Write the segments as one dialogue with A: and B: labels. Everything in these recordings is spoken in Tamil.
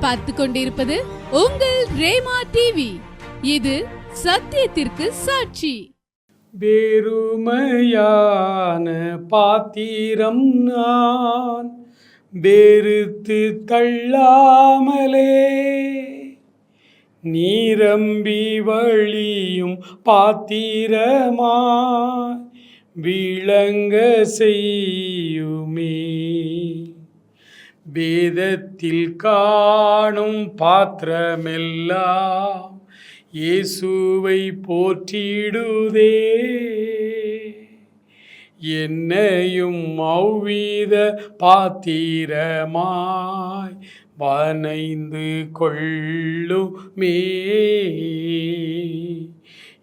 A: பார்த்து கொண்டிருப்பது உங்கள் ரேமா டிவி இது சத்தியத்திற்கு சாட்சி.
B: வெறுமையான பாத்திரம் நான் வெறுத்து தள்ளாமலே. நீரம்பி வழியும் பாத்திரமா விளங்க செய்யுமே. வேதத்தில் காணும் பாத்திரமெல்லாம் இயேசுவை போற்றிடுதே. என்னையும் மௌவீத பாத்திரமாய் வனைந்து கொள்ளுமே.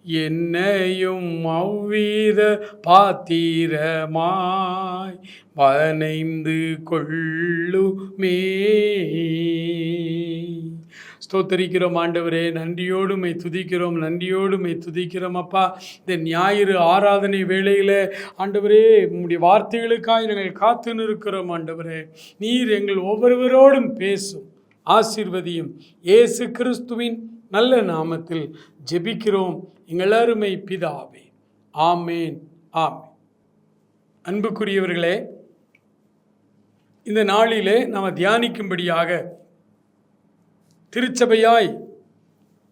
B: என்னையும் மௌவீத பாத்திரமாய் வனைந்து கொள்ளுமே. ஸ்தோத்தரிக்கிறோம் ஆண்டவரே நன்றியோடு மை துதிக்கிறோம் நன்றியோடு மை துதிக்கிறோம் அப்பா. இந்த ஞாயிறு ஆராதனை வேளையில் ஆண்டவரே உங்களுடைய வார்த்தைகளுக்காய் நாங்கள் காத்து நிற்கிறோம் ஆண்டவரே. நீர் எங்கள் ஒவ்வொருவரோடும் பேசும் ஆசிர்வதியும். இயேசு கிறிஸ்துவின் நல்ல நாமத்தில் ஜெபிக்கிறோம். எங்கள் அருமை பிதாவே. ஆமேன் ஆமேன். அன்புக்குரியவர்களே இந்த நாளிலே நாம் தியானிக்கும்படியாக திருச்சபையாய்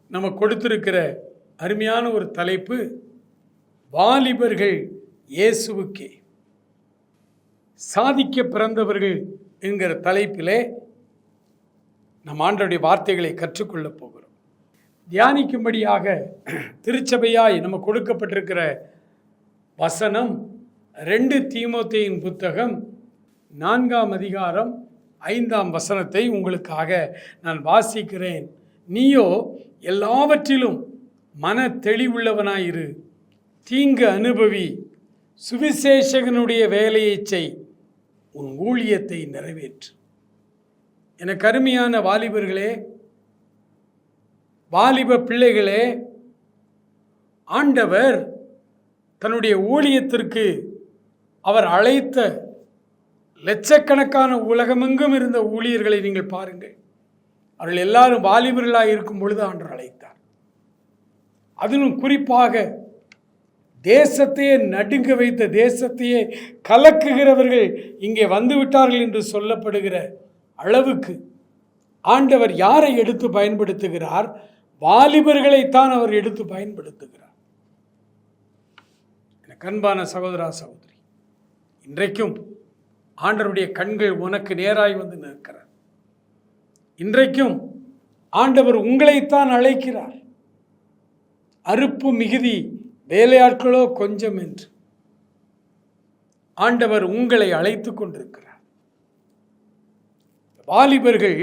B: நம்ம கொடுத்திருக்கிற அருமையான ஒரு தலைப்பு வாலிபர்கள் இயேசுவுக்கே. சாதிக்க பிறந்தவர்கள் என்கிற தலைப்பிலே நம் ஆண்டருடைய வார்த்தைகளை கற்றுக்கொள்ளப் போகிறோம். தியானிக்கும்படியாக திருச்சபையாய் நம்ம கொடுக்கப்பட்டிருக்கிற வசனம் ரெண்டு தீமோத்தையின் புத்தகம் நான்காம் அதிகாரம் ஐந்தாம் வசனத்தை உங்களுக்காக நான் வாசிக்கிறேன். நீயோ எல்லாவற்றிலும் மன தெளிவுள்ளவனாயிரு. தீங்கு அனுபவி சுவிசேஷகனுடைய வேலையை செய். உன் ஊழியத்தை நிறைவேற்று. எனக்கு அருமையான வாலிபர்களே வாலிப பிள்ளைகளே ஆண்டவர் தன்னுடைய ஊழியத்திற்கு அவர் அழைத்த லட்சக்கணக்கான உலகமெங்கும் இருந்த ஊழியர்களை நீங்கள் பாருங்கள். அவர்கள் எல்லாரும் வாலிபர்களாக இருக்கும் பொழுது ஆண்டவர் அழைத்தார். அதிலும் குறிப்பாக தேசத்தையே நடுங்க வைத்த தேசத்தையே கலக்குகிறவர்கள் இங்கே வந்துவிட்டார்கள் என்று சொல்லப்படுகிற அளவுக்கு ஆண்டவர் யாரை எடுத்து பயன்படுத்துகிறார்? வாலிபர்களைத்தான் அவர் எடுத்து பயன்படுத்துகிறார். எனக்கு அன்பான சகோதரா சகோதரி இன்றைக்கும் ஆண்டவருடைய கண்கள் உனக்கு நேராய் வந்து நிற்கிறார் இன்றைக்கும் ஆண்டவர் உங்களைத்தான் அழைக்கிறார். அறுப்பு மிகுதி வேலையாட்களோ கொஞ்சம் என்று. ஆண்டவர் உங்களை அழைத்து கொண்டிருக்கிறார். வாலிபர்கள்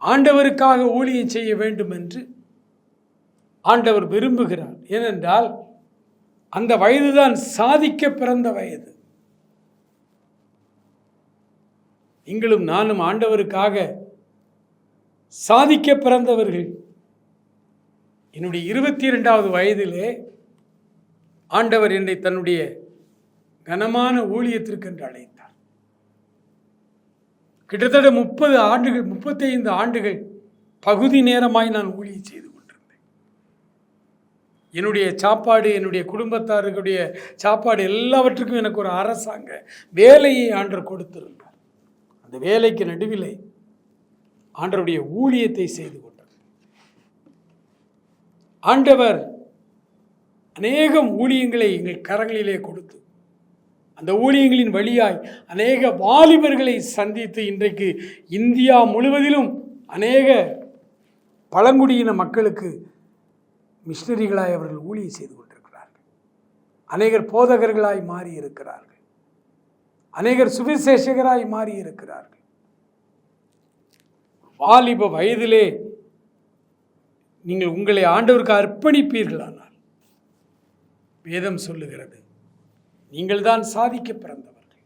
B: ஆண்டவருக்காக ஊழியம் செய்ய வேண்டும் என்று ஆண்டவர் விரும்புகிறார். ஏனென்றால் அந்த வயதுதான் சாதிக்க பிறந்த வயது. நீங்களும் நானும் ஆண்டவருக்காக சாதிக்க பிறந்தவர்கள். என்னுடைய இருபத்தி இரண்டாவது வயதிலே ஆண்டவர் என்னை தன்னுடைய கனமான ஊழியத்திற்கு என்று அழைத்தார். கிட்டத்தட்ட முப்பது ஆண்டுகள் முப்பத்தைந்து ஆண்டுகள் பகுதி நேரமாய் நான் ஊழியம் செய்து கொண்டிருந்தேன். என்னுடைய சாப்பாடு என்னுடைய குடும்பத்தாருடைய சாப்பாடு எல்லாவற்றுக்கும் எனக்கு ஒரு அரசாங்க வேலையை ஆண்டர் கொடுத்திருந்தேன் அந்த வேலைக்கு நடுவிலே ஆண்டவருடைய ஊழியத்தை செய்து கொண்டார். ஆண்டவர் அநேகம் ஊழியங்களை எங்கள் கரங்களிலே கொடுத்து அந்த ஊழியங்களின் வழியாய் அநேக வாலிபர்களை சந்தித்து இன்றைக்கு இந்தியா முழுவதிலும் அநேக பழங்குடியின மக்களுக்கு மிஷினரிகளாய் அவர்கள் ஊழியம் செய்து கொண்டிருக்கிறார்கள். அநேகர் போதகர்களாய் மாறி இருக்கிறார்கள் அநேகர் சுவிசேஷகராய் மாறி இருக்கிறார்கள் வாலிப வயதிலே நீங்கள் உங்களை ஆண்டவருக்கு அர்ப்பணிப்பீர்களானால் வேதம் சொல்லுகிறது நீங்கள் தான் சாதிக்க பிறந்தவர்கள்.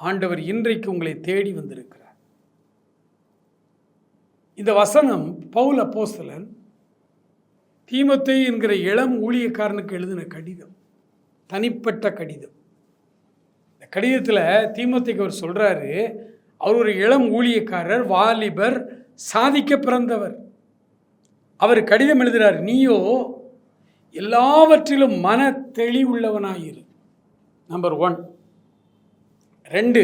B: ஆண்டவர் இன்றைக்கு உங்களை தேடி வந்திருக்கிறார். இந்த வசனம் பவுல் அப்போஸ்தலன் தீமத்தை என்கிற இளம் ஊழியக்காரனுக்கு எழுதின கடிதம் தனிப்பட்ட கடிதம். இந்த கடிதத்தில் தீமத்தைக்கு அவர் சொல்கிறாரு அவர் ஒரு இளம் ஊழியக்காரர் வாலிபர் சாதிக்க பிறந்தவர். அவர் கடிதம் எழுதுகிறார் நீயோ எல்லாவற்றிலும் மன தெளிவுள்ளவனாயிரு. நம்பர் ஒன் ரெண்டு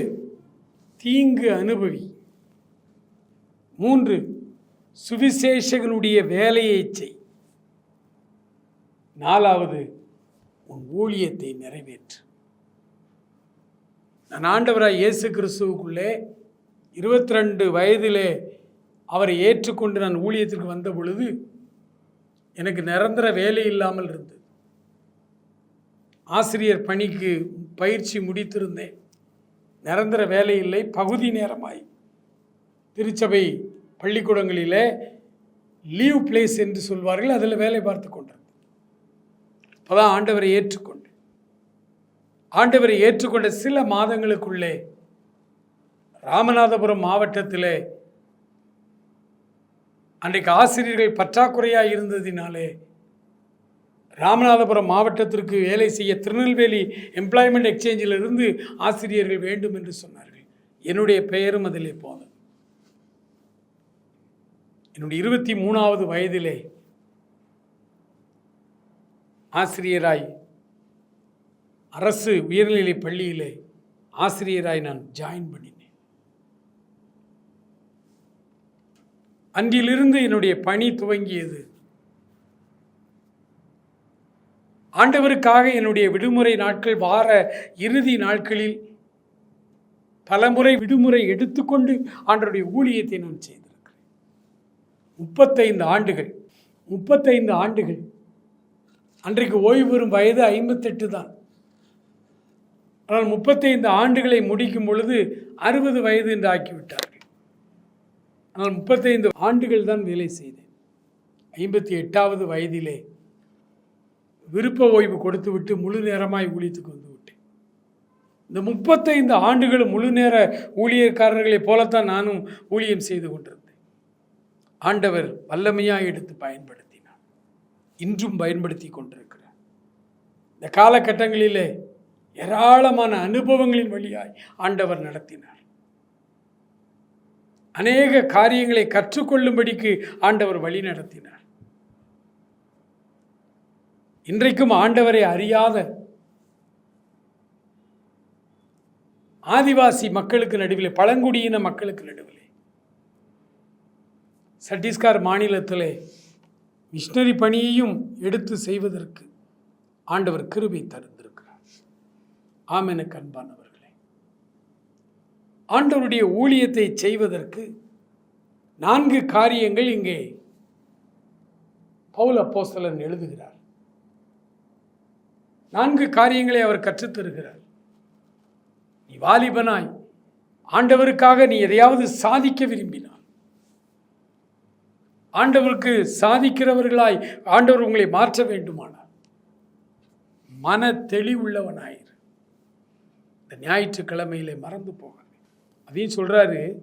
B: தீங்கு அனுபவி. மூன்று சுவிசேஷகனுடைய வேலையை செய். நாலாவது உன் ஊழியத்தை நிறைவேற்று. நான் ஆண்டவராக இயேசு கிறிஸ்துவுக்குள்ளே இருபத்தி ரெண்டு வயதிலே அவரை ஏற்றுக்கொண்டு நான் ஊழியத்திற்கு வந்த பொழுது எனக்கு நிரந்தர வேலை இல்லாமல் இருந்தது. ஆசிரியர் பணிக்கு பயிற்சி முடித்திருந்தேன். நிரந்தர வேலை இல்லை பகுதி நேரமாய். திருச்சபை பள்ளிக்கூடங்களிலே லீவ் பிளேஸ் என்று சொல்வார்கள் அதில் வேலை பார்த்து கொண்டிருந்தேன். அப்போதான் ஆண்டவரை ஏற்றுக்கொண்டேன். ஆண்டவரை ஏற்றுக்கொண்ட சில மாதங்களுக்குள்ளே ராமநாதபுரம் மாவட்டத்திலே அன்றைக்கு ஆசிரியர்கள் பற்றாக்குறையாக இருந்ததினாலே ராமநாதபுரம் மாவட்டத்திற்கு வேலை செய்ய திருநெல்வேலி எம்ப்ளாய்மெண்ட் எக்ஸ்சேஞ்சில் இருந்து ஆசிரியர்கள் வேண்டும் என்று சொன்னார்கள். என்னுடைய பெயரும் அதிலே போனது என்னுடைய இருபத்தி மூணாவது வயதிலே ஆசிரியராய் அரசு உயர்நிலை பள்ளியிலே ஆசிரியராய் நான் ஜாயின் பண்ணினேன். அன்றிலிருந்து என்னுடைய பணி துவங்கியது. ஆண்டவருக்காக என்னுடைய விடுமுறை நாட்கள் வார இறுதி நாட்களில் பலமுறை விடுமுறை எடுத்துக்கொண்டு ஆண்டவருடைய ஊழியத்தை நான் செய்திருக்கிறேன். முப்பத்தைந்து ஆண்டுகள் முப்பத்தைந்து ஆண்டுகள். அன்றைக்கு ஓய்வு பெறும் வயது ஐம்பத்தெட்டு தான். ஆனால் முப்பத்தைந்து ஆண்டுகளை முடிக்கும் பொழுது அறுபது வயது என்று ஆக்கிவிட்டார்கள். ஆனால் முப்பத்தைந்து ஆண்டுகள் தான் வேலை செய்தேன். ஐம்பத்தி எட்டாவது வயதிலே விருப்ப ஓய்வு கொடுத்துவிட்டு முழு நேரமாய் ஊழியத்துக்கு வந்து விட்டேன். இந்த முப்பத்தைந்து ஆண்டுகள் முழு நேர ஊழியக்காரர்களைப் போலத்தான் நானும் ஊழியம் செய்து கொண்டிருந்தேன். ஆண்டவர் வல்லமையாக எடுத்து பயன்படுத்தினார். இன்றும் பயன்படுத்தி கொண்டிருக்கிறார். இந்த காலகட்டங்களிலே ஏராளமான அனுபவங்களின் வழியாய் ஆண்டவர் நடத்தினார். அநேக காரியங்களை கற்றுக்கொள்ளும்படிக்கு ஆண்டவர் வழி நடத்தினார். இன்றைக்கும் ஆண்டவரை அறியாத ஆதிவாசி மக்களுக்கு நடுவில் பழங்குடியின மக்களுக்கு நடுவிலே சட்டீஸ்கர் மாநிலத்தில் மிஷினரி பணியையும் எடுத்து செய்வதற்கு ஆண்டவர் கிருபை தருந்திருக்கிறார் ஆமெனுக்கு அன்பானவர்களே ஆண்டவருடைய ஊழியத்தை செய்வதற்கு நான்கு காரியங்கள் இங்கே பவுல் அப்போஸ்தலன் எழுதுகிறார். நான்கு காரியங்களை அவர் கற்றுத் தருகிறார். நீ வாலிபனாய் ஆண்டவருக்காக நீ எதையாவது சாதிக்க விரும்பினான் ஆண்டவருக்கு சாதிக்கிறவர்களாய் ஆண்டவர் உங்களை மாற்ற வேண்டுமானார் மன தெளிவுள்ளவனாய் இந்த ஞாயிற்றுக்கிழமையிலே மறந்து போகாது. அதையும் சொல்கிறாரு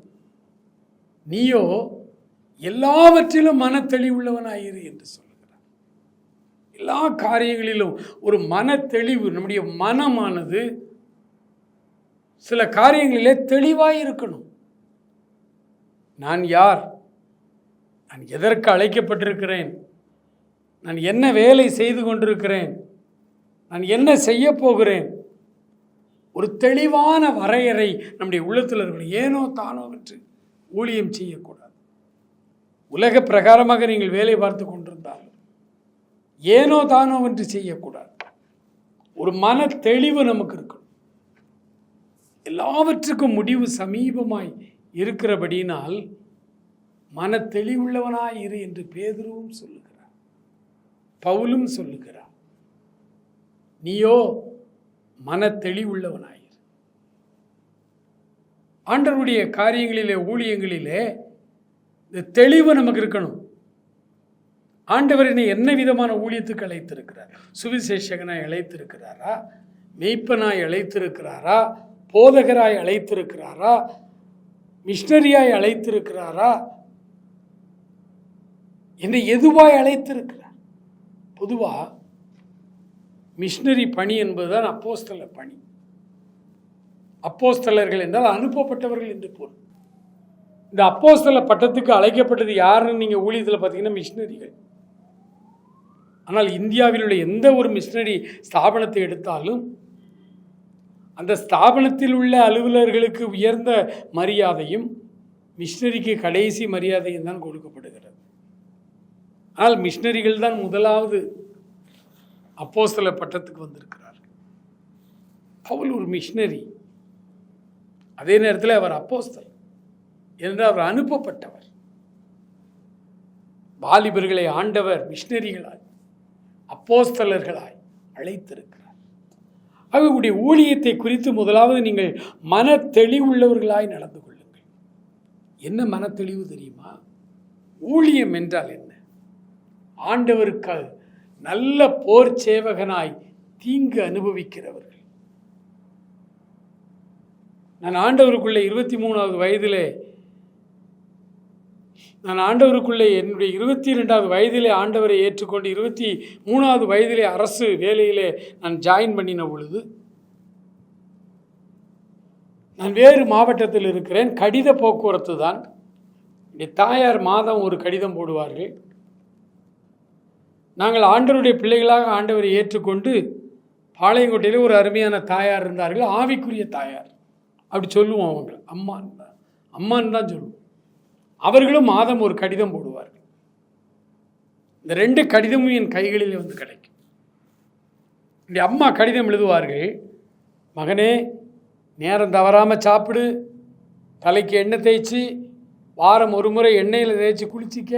B: நீயோ எல்லாவற்றிலும் மன தெளிவுள்ளவனாயிரு என்று சொல்லுகிறார். எல்லா காரியங்களிலும் ஒரு மன தெளிவு நம்முடைய மனமானது சில காரியங்களிலே தெளிவாக இருக்கணும் நான் யார்? நான் எதற்கு அழைக்கப்பட்டிருக்கிறேன்? நான் என்ன வேலை செய்து கொண்டிருக்கிறேன்? நான் என்ன செய்ய போகிறேன்? ஒரு தெளிவான வரையறை நம்முடைய உள்ளத்தில் இருக்கணும். ஏனோ தானோ என்று ஊழியம் செய்யக்கூடாது. உலக பிரகாரமாக நீங்கள் வேலை பார்த்து கொண்டிருந்தால் ஏனோ தானோ என்று செய்யக்கூடாது. ஒரு மன தெளிவு நமக்கு இருக்கணும். எல்லாவற்றுக்கும் முடிவு சமீபமாய் இருக்கிறபடியினால் மன தெளிவுள்ளவனாய் இரு என்று பேதுருவும் சொல்லுகிறார். பவுலும் சொல்லுகிறார். நீயோ மன தெளிவுள்ளவனாயிரு ஆண்டவருடைய காரியங்களிலே ஊழியங்களிலே இந்த தெளிவு நமக்கு இருக்கணும். ஆண்டவர் என்னை என்ன விதமான ஊழியத்துக்கு அழைத்திருக்கிறார்? சுவிசேஷகனாய் அழைத்திருக்கிறாரா? மெய்ப்பனாய் அழைத்திருக்கிறாரா? போதகராய் அழைத்திருக்கிறாரா? மிஷினரியாய் அழைத்திருக்கிறாரா? என்னை எதுவாய் அழைத்திருக்கிறார்? பொதுவாக மிஷினரி பணி என்பதுதான் அப்போஸ்தல பணி. அப்போஸ்தலர்கள் என்றால் அனுப்பப்பட்டவர்கள் என்று பொருள். இந்த அப்போஸ்தல பட்டத்துக்கு அழைக்கப்பட்டது யாருன்னு நீங்கள் ஊழியத்தில் பார்த்தீங்கன்னா மிஷினரிகள். ஆனால் இந்தியாவில் உள்ள எந்த ஒரு மிஷினரி ஸ்தாபனத்தை எடுத்தாலும் அந்த ஸ்தாபனத்தில் உள்ள அலுவலர்களுக்கு உயர்ந்த மரியாதையும் மிஷினரிக்கு கடைசி மரியாதையும் தான் கொடுக்கப்படுகிறது. ஆனால் மிஷினரிகள் தான் முதலாவது அப்போஸ்தல பட்டத்துக்கு வந்திருக்கிறார். பவுல் ஒரு மிஷினரி அதே நேரத்தில் அவர் அப்போஸ்தல். என்று அவர் அனுப்பப்பட்டவர். வாலிபர்களை ஆண்டவர் மிஷினரிகளாய் அப்போஸ்தலர்களாய் அழைத்திருக்கிறார். அவர்களுடைய ஊழியத்தை குறித்து முதலாவது நீங்கள் மன தெளிவுள்ளவர்களாய் நடந்து கொள்ளுங்கள். என்ன மன தெளிவு தெரியுமா? ஊழியம் என்றால் என்ன? ஆண்டவருக்காக நல்ல போர் சேவகனாய் தீங்கு அனுபவிக்கிறவர்கள். நான் ஆண்டவருக்குள்ளே இருபத்தி மூணாவது வயதிலே நான் ஆண்டவருக்குள்ளே என்னுடைய இருபத்தி ரெண்டாவது வயதிலே ஆண்டவரை ஏற்றுக்கொண்டு இருபத்தி மூணாவது வயதிலே அரசு வேலையிலே நான் ஜாயின் பண்ணின பொழுது நான் வேறு மாவட்டத்தில் இருக்கிறேன். கடித போக்குவரத்து தான் என் தாயார் மாதம் ஒரு கடிதம் போடுவார்கள். நாங்கள் ஆண்டவருடைய பிள்ளைகளாக ஆண்டவரை ஏற்றுக்கொண்டு பாளையங்கோட்டையில் ஒரு அருமையான தாயார் இருந்தார்கள். ஆவிக்குரிய தாயார். அப்படி சொல்லுவோம் அவங்க அம்மான் தான் அம்மான்னு தான் சொல்லுவோம். அவர்களும் மாதம் ஒரு கடிதம் போடுவார்கள். இந்த ரெண்டு கடிதமும் என் கைகளில் வந்து கிடைக்கும். இந்த அம்மா கடிதம் எழுதுவார்கள். மகனே நேரம் தவறாமல் சாப்பிடு. தலைக்கு எண்ணெய் தேய்ச்சி வாரம் ஒரு முறை எண்ணெயில் தேய்ச்சி குளிச்சிக்க.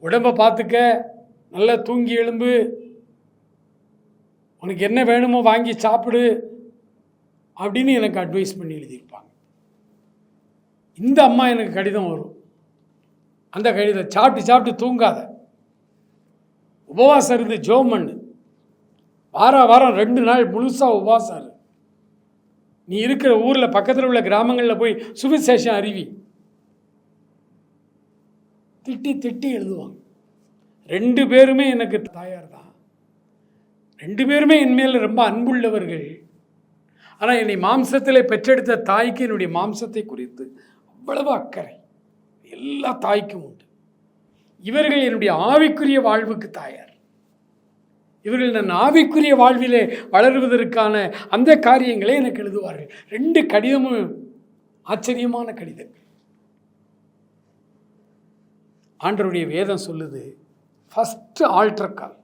B: உடம்பை பார்த்துக்க நல்லா தூங்கி எலும்பு உனக்கு என்ன வேணுமோ வாங்கி சாப்பிடு அப்படின்னு எனக்கு அட்வைஸ் பண்ணி எழுதியிருப்பாங்க. இந்த அம்மா எனக்கு கடிதம் வரும். அந்த கடிதம் சாப்பிட்டு சாப்பிட்டு தூங்காத. உபவாசம் இருந்து ஜோம் பண்ணு வார வாரம் ரெண்டு நாள் முழுசாக உபவாசம் இரு. நீ இருக்கிற ஊரில் பக்கத்தில் உள்ள கிராமங்களில் போய் சுவிசேஷம் அறிவி. திட்டி திட்டி எழுதுவாங்க. ரெண்டு பேருமே எனக்கு தாயார் தான் ரெண்டு பேருமே என் மேல் ரொம்ப அன்புள்ளவர்கள். ஆனால் என்னை மாம்சத்தில் பெற்றெடுத்த தாய்க்கு என்னுடைய மாம்சத்தை குறித்து அவ்வளவு அக்கறை. எல்லா தாய்க்கும் உண்டு. இவர்கள் என்னுடைய ஆவிக்குரிய வாழ்வுக்கு தாயார். இவர்கள் நான் ஆவிக்குரிய வாழ்விலே வளருவதற்கான அந்த காரியங்களை எனக்கு எழுதுவார்கள். ரெண்டு கடிதமும் ஆச்சரியமான கடிதங்கள். ஆண்டருடைய வேதம் சொல்லுது ஃபஸ்ட்டு ஆல்டர் கால்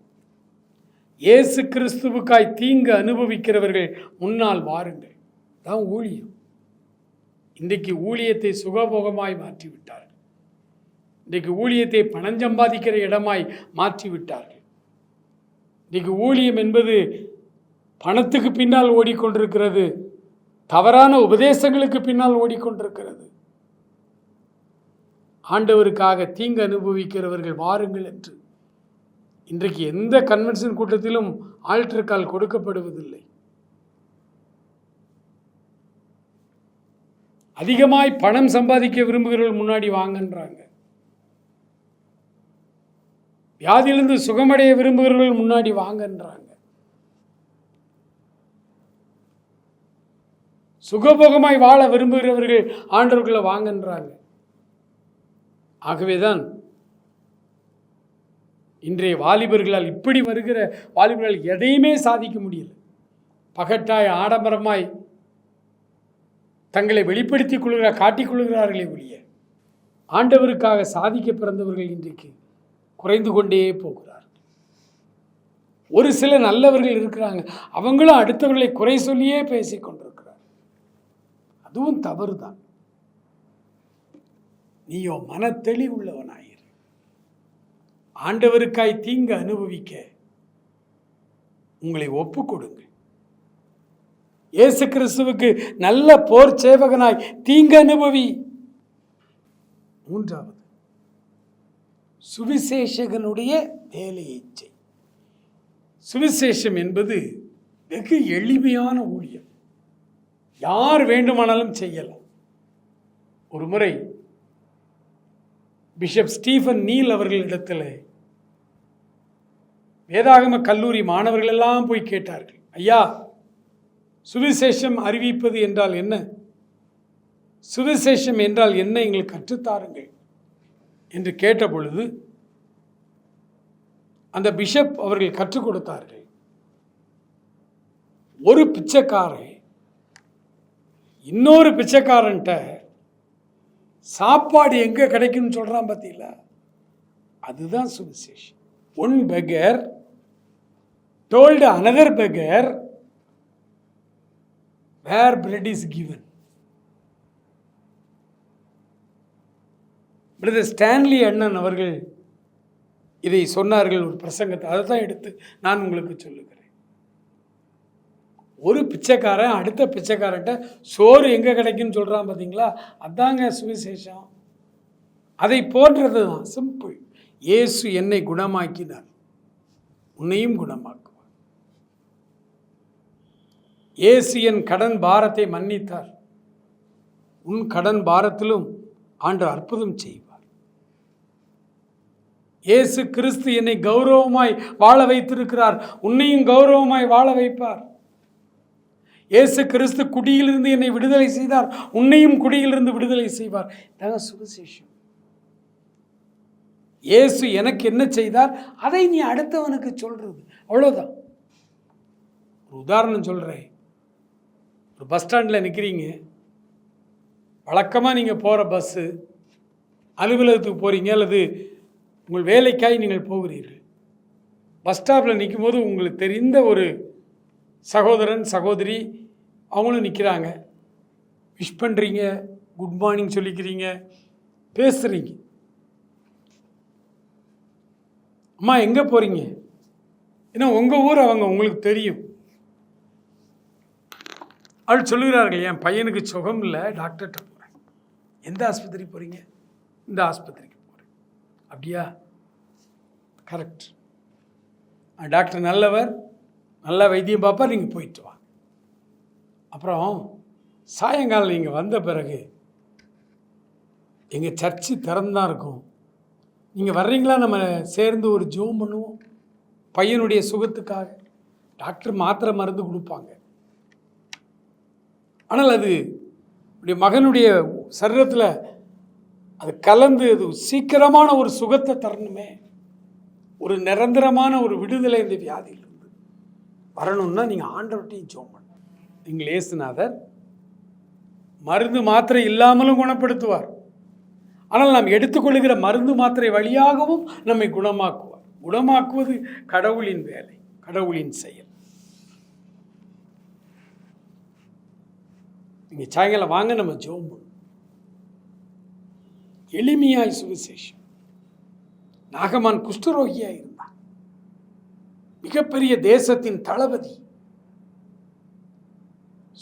B: இயேசு கிறிஸ்துவுக்காய் தீங்கு அனுபவிக்கிறவர்கள் முன்னால் வாருங்கள். தான் ஊழியம். இன்றைக்கு ஊழியத்தை சுகபோகமாய் மாற்றி விட்டார்கள் இன்றைக்கு ஊழியத்தை பணம் சம்பாதிக்கிற இடமாய் மாற்றிவிட்டார்கள். இன்றைக்கு ஊழியம் என்பது பணத்துக்கு பின்னால் ஓடிக்கொண்டிருக்கிறது தவறான உபதேசங்களுக்கு பின்னால் ஓடிக்கொண்டிருக்கிறது. ஆண்டவருக்காக தீங்கு அனுபவிக்கிறவர்கள் வாருங்கள் என்று. இன்றைக்கு எந்த கன்வென்ஷன் கூட்டத்திலும் ஆல்டர் கால் கொடுக்கப்படுவதில்லை. அதிகமாய் பணம் சம்பாதிக்க விரும்புகிறவர்கள் முன்னாடி வாங்கன்றாங்க. வியாதியிலிருந்து சுகமடைய விரும்புகிறவர்கள் முன்னாடி வாங்கன்றாங்க. சுகபோகமாய் வாழ விரும்புகிறவர்கள் ஆண்டவர்களை வாங்கன்றாங்க. ஆகவேதான் இன்றைய வாலிபர்களால் இப்படி வருகிற வாலிபர்களால் எதையுமே சாதிக்க முடியல. பகட்டாய் ஆடம்பரமாய் தங்களை வெளிப்படுத்திக் கொள்கிற காட்டிக் கொள்கிறார்களே ஒழிய ஆண்டவருக்காக சாதிக்க பிறந்தவர்கள் இன்றைக்கு குறைந்து கொண்டே போகிறார்கள். ஒரு சில நல்லவர்கள் இருக்கிறாங்க அவங்களும் அடுத்தவர்களை குறை சொல்லியே பேசிக் கொண்டிருக்கிறார் அதுவும் தவறுதான். நீயோ மனத்தெளி உள்ளவனாயிரு ஆண்டவருக்காய் தீங்கு அனுபவிக்க உங்களை ஒப்பு கொடுங்கள் இயேசு கிறிஸ்துவுக்கு நல்ல போர் சேவகனாய் தீங்கு அனுபவி. மூன்றாவது சுவிசேஷகனுடைய வேலையை செய். சுவிசேஷம் என்பது வெகு எளிமையான ஊழியம். யார் வேண்டுமானாலும் செய்யலாம். ஒரு முறை பிஷப் ஸ்டீஃபன் நீல் அவர்களிடத்தில் வேதாகம கல்லூரி மாணவர்கள் எல்லாம் போய் கேட்டார்கள். ஐயா சுவிசேஷம் அறிவிப்பது என்றால் என்ன? சுவிசேஷம் என்றால் என்ன? எங்களுக்கு கற்றுத்தாருங்கள். என்று கேட்ட பொழுது அந்த பிஷப் அவர்கள் கற்றுக் கொடுத்தார்கள். ஒரு பிச்சைக்காரன் இன்னொரு பிச்சைக்காரன்ட்ட சாப்பாடு எங்கே கிடைக்கும்னு சொல்கிறான் பார்த்தீங்களா அதுதான் சுவிசேஷம். One beggar told another beggar where bread is given brother Stanley அண்ணன் அவர்கள் இதை சொன்னார்கள் ஒரு பிரசங்கத்தை. அதை தான் எடுத்து நான் உங்களுக்கு சொல்லுகிறேன். ஒரு பிச்சைக்காரன் அடுத்த பிச்சைக்காரன்ட்ட சோறு எங்கே கிடைக்குன்னு சொல்கிறான் பார்த்தீங்களா அதாங்க சுவிசேஷம். அதை போன்றது தான். சிம்பிள் இயேசு என்னை குணமாக்கினார். உன்னையும் குணமாக்குவார். இயேசு என் கடன் பாரத்தை மன்னித்தார். உன் கடன் பாரத்திலும் ஆண்டு அற்புதம் செய்வார். இயேசு கிறிஸ்து என்னை கௌரவமாய் வாழ வைத்திருக்கிறார். உன்னையும் கௌரவமாய் வாழ வைப்பார். இயேசு கிறிஸ்து குடியிலிருந்து என்னை விடுதலை செய்தார். உன்னையும் குடியிலிருந்து விடுதலை செய்வார். இதாங்க சுவிசேஷம். இயேசு எனக்கு என்ன செய்தார்? அதை நீ அடுத்தவனுக்கு சொல்றது. அவ்வளோதான் ஒரு உதாரணம் சொல்கிறேன் ஒரு பஸ் ஸ்டாண்டில் நிற்கிறீங்க வழக்கமாக நீங்கள் போகிற பஸ்ஸு அலுவலகத்துக்கு போகிறீங்க அல்லது உங்கள் வேலைக்காய் நீங்கள் போகிறீர்கள். பஸ் ஸ்டாப்பில் நிற்கும் போது உங்களுக்கு தெரிந்த ஒரு சகோதரன் சகோதரி அவங்களும் நிற்கிறாங்க விஷ் பண்ணுறீங்க குட் மார்னிங் சொல்லிக்கிறீங்க பேசுகிறீங்க அம்மா எங்கே போகிறீங்க ஏன்னா உங்கள் ஊர் அவங்க உங்களுக்கு தெரியும். அவள் சொல்லுகிறார்கள் என் பையனுக்கு சுகம் இல்லை டாக்டர்கிட்ட போகிறேன் எந்த ஆஸ்பத்திரி போகிறீங்க இந்த ஆஸ்பத்திரிக்கு போகிறேன் அப்படியா? கரெக்ட் டாக்டர் நல்லவர் நல்லா வைத்தியம் பார்ப்பார் நீங்கள் போயிட்டு வாங்க. அப்புறம் சாயங்காலம் நீங்கள் வந்த பிறகு எங்கள் சர்ச்சு திறந்தான் இருக்கும். நீங்கள் வர்றீங்களா? நம்ம சேர்ந்து ஒரு ஜோம் பண்ணுவோம். பையனுடைய சுகத்துக்காக. டாக்டர் மாத்திரை மருந்து கொடுப்பாங்க. ஆனால் அது உடைய மகனுடைய சரீரத்தில் அது கலந்து அது சீக்கிரமான ஒரு சுகத்தை தரணுமே. ஒரு நிரந்தரமான ஒரு விடுதலை இந்த வியாதியில். வரணும்னா நீங்கள் ஆண்டவர்கிட்டையும் ஜோம் பண்ணணும். நீங்கள் இயேசுநாதர். மருந்து மாத்திரை இல்லாமலும் குணப்படுத்துவார். ஆனால் நாம் எடுத்துக்கொள்கிற மருந்து மாத்திரை வழியாகவும் நம்மை குணமாக்குவார். குணமாக்குவது கடவுளின் வேலை கடவுளின் செயல். நீங்கள் சாயங்காலம் வாங்க நம்ம ஜோம் பண்ணணும். எளிமையாய் சுவிசேஷம். நாகமான் குஷ்டரோகியாக இருந்தான் மிகப்பெரிய தேசத்தின் தளபதி.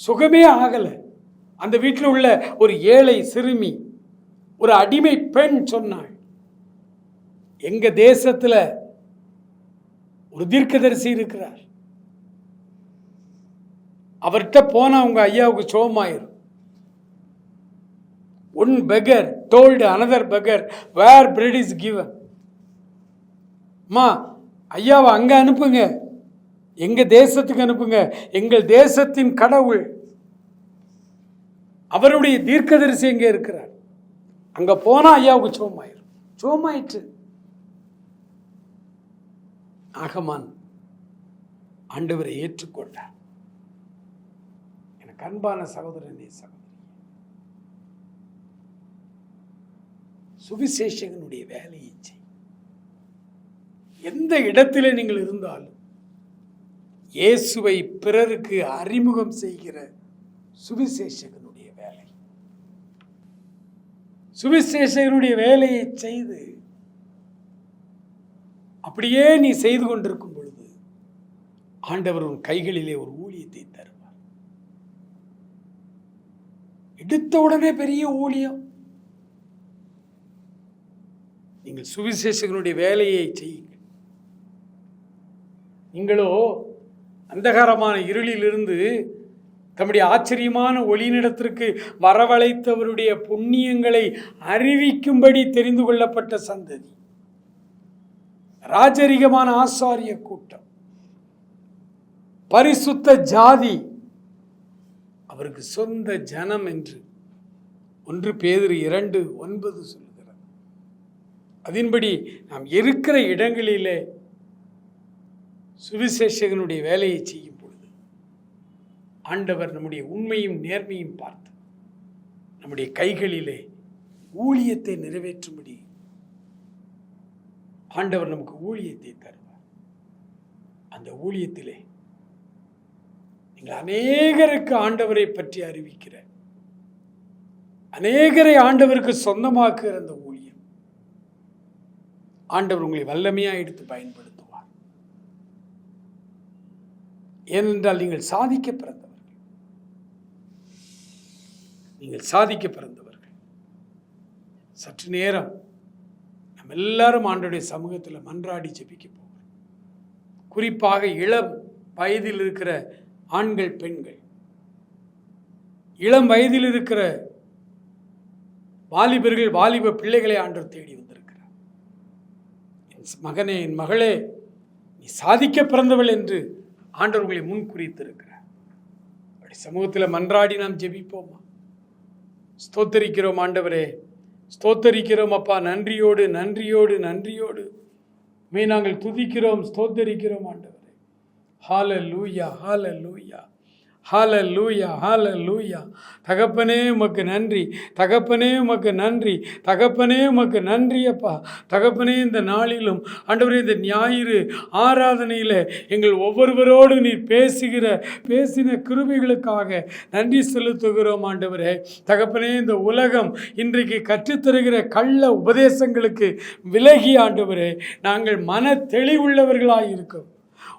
B: சுகமே ஆகலை. அந்த வீட்டில் உள்ள ஒரு ஏழை சிறுமி ஒரு அடிமை பெண் சொன்னாள் எங்க தேசத்தில் ஒரு தீர்க்கதரிசி இருக்கிறார். அவர்கிட்ட போனா உங்க ஐயாவுக்கு சோமாயிரும் one beggar told another beggar where bread is given அம்மா ஐயாவை அங்கே அனுப்புங்க. எங்கள் தேசத்துக்கு அனுப்புங்க. எங்கள் தேசத்தின் கடவுள். அவருடைய தீர்க்கதரிசி எங்கே இருக்கிறார்? அங்கே போனால் ஐயாவுக்கு சோமாயிரும். சோமாயிற்று. நாகமான் ஆண்டவரை ஏற்றுக்கொண்டார். எனக்கு அன்பான சகோதரனே சகோதரி சுவிசேஷகனுடைய வேலையை செய். எந்த இடத்திலே நீங்கள் இருந்தாலும் இயேசுவை பிறருக்கு அறிமுகம் செய்கிற சுவிசேஷகனுடைய வேலை. சுவிசேஷகனுடைய வேலையை செய்து அப்படியே நீ செய்து கொண்டிருக்கும் பொழுது ஆண்டவர் உன் கைகளிலே ஒரு ஊழியத்தை தருவார். எடுத்த உடனே பெரிய ஊழியம். நீங்கள் சுவிசேஷகனுடைய வேலையை செய்யுங்கள். நீங்களோ அந்தகாரமான இருளிலிருந்து தம்முடைய ஆச்சரியமான ஒளியினிடத்திற்கு வரவழைத்தவருடைய புண்ணியங்களை அறிவிக்கும்படி தெரிந்து கொள்ளப்பட்ட சந்ததி. ராஜரிகமான ஆசாரிய கூட்டம். பரிசுத்த ஜாதி. அவருக்கு சொந்த ஜனம் என்று ஒன்று பேதிரு இரண்டு ஒன்பது சொல்லுகிறது அதன்படி நாம் இருக்கிற இடங்களிலே சுவிசேஷகனுடைய வேலையை செய்யும் பொழுது ஆண்டவர் நம்முடைய உண்மையும் நேர்மையும் பார்த்து நம்முடைய கைகளிலே ஊழியத்தை நிறைவேற்றும்படி ஆண்டவர் நமக்கு ஊழியத்தை தருவார். அந்த ஊழியத்திலே நீங்கள் அநேகருக்கு ஆண்டவரை பற்றி அறிவிக்கிற அநேகரை ஆண்டவருக்கு சொந்தமாக்குகிற அந்த ஊழியம் ஆண்டவர் உங்களை வல்லமையாக எடுத்து பயன்படுத்த ஏனென்றால் நீங்கள் சாதிக்க பிறந்தவர்கள் நீங்கள் சாதிக்க பிறந்தவர்கள் சற்று நேரம் நம்ம எல்லாரும் ஆண்டுடைய சமூகத்தில் மன்றாடி ஜெபிக்க போகிறோம் குறிப்பாக இளம் வயதில் இருக்கிற ஆண்கள் பெண்கள். இளம் வயதில் இருக்கிற வாலிபர்கள் வாலிப பிள்ளைகளை ஆண்டவர் தேடி வந்திருக்கிறார். என் மகனே என் மகளே நீ சாதிக்க பிறந்தவள் என்று ஆண்டவர் உங்களை முன் குறித்திருக்கிறார் அப்படி சமூகத்தில் மன்றாடி நாம் ஜெபிப்போமா? ஸ்தோத்தரிக்கிறோம் ஆண்டவரே. ஸ்தோத்தரிக்கிறோம் அப்பா நன்றியோடு நன்றியோடு நன்றியோடு. மே நாங்கள் துதிக்கிறோம் ஸ்தோத்தரிக்கிறோம் ஆண்டவரே. ஹால லூயா ஹால லூயா ஹால லூயா ஹால லூயா தகப்பனே உமக்கு நன்றி. தகப்பனே உமக்கு நன்றி. தகப்பனே உமக்கு நன்றி அப்பா. தகப்பனே இந்த நாளிலும் ஆண்டவரே இந்த ஞாயிறு ஆராதனையில் எங்கள் ஒவ்வொருவரோடு நீ பேசுகிற பேசின கிருபைகளுக்காக நன்றி செலுத்துகிறோம் ஆண்டவரே. தகப்பனே இந்த உலகம் இன்றைக்கு கற்றுத்தருகிற கள்ள உபதேசங்களுக்கு விலகி ஆண்டவரே. நாங்கள் மன தெளிவுள்ளவர்களாக இருக்கோம்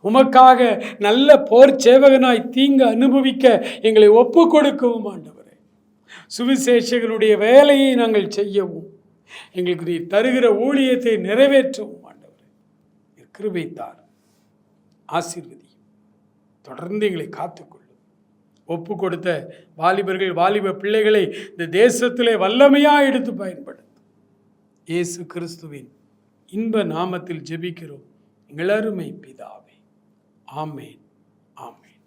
B: உமக்காக நல்ல போர் சேவகனாய் தீங்கு அனுபவிக்க எங்களை ஒப்பு கொடுக்கவும் ஆண்டவரே. சுவிசேஷகனுடைய வேலையை நாங்கள் செய்யவும் எங்களுக்கு நீ தருகிற ஊழியத்தை நிறைவேற்றவும் ஆண்டவரே. கிருபைத்தார். ஆசீர்வதி தொடர்ந்து எங்களை காத்துக்கொள்ளும். ஒப்பு கொடுத்த வாலிபர்கள் வாலிப பிள்ளைகளை இந்த தேசத்திலே வல்லமையாக எடுத்து பயன்படுத்தும். இயேசு கிறிஸ்துவின் இன்ப நாமத்தில் ஜெபிக்கிறோம். எங்களருமை பிதாவே. ஆமேன் ஆமேன்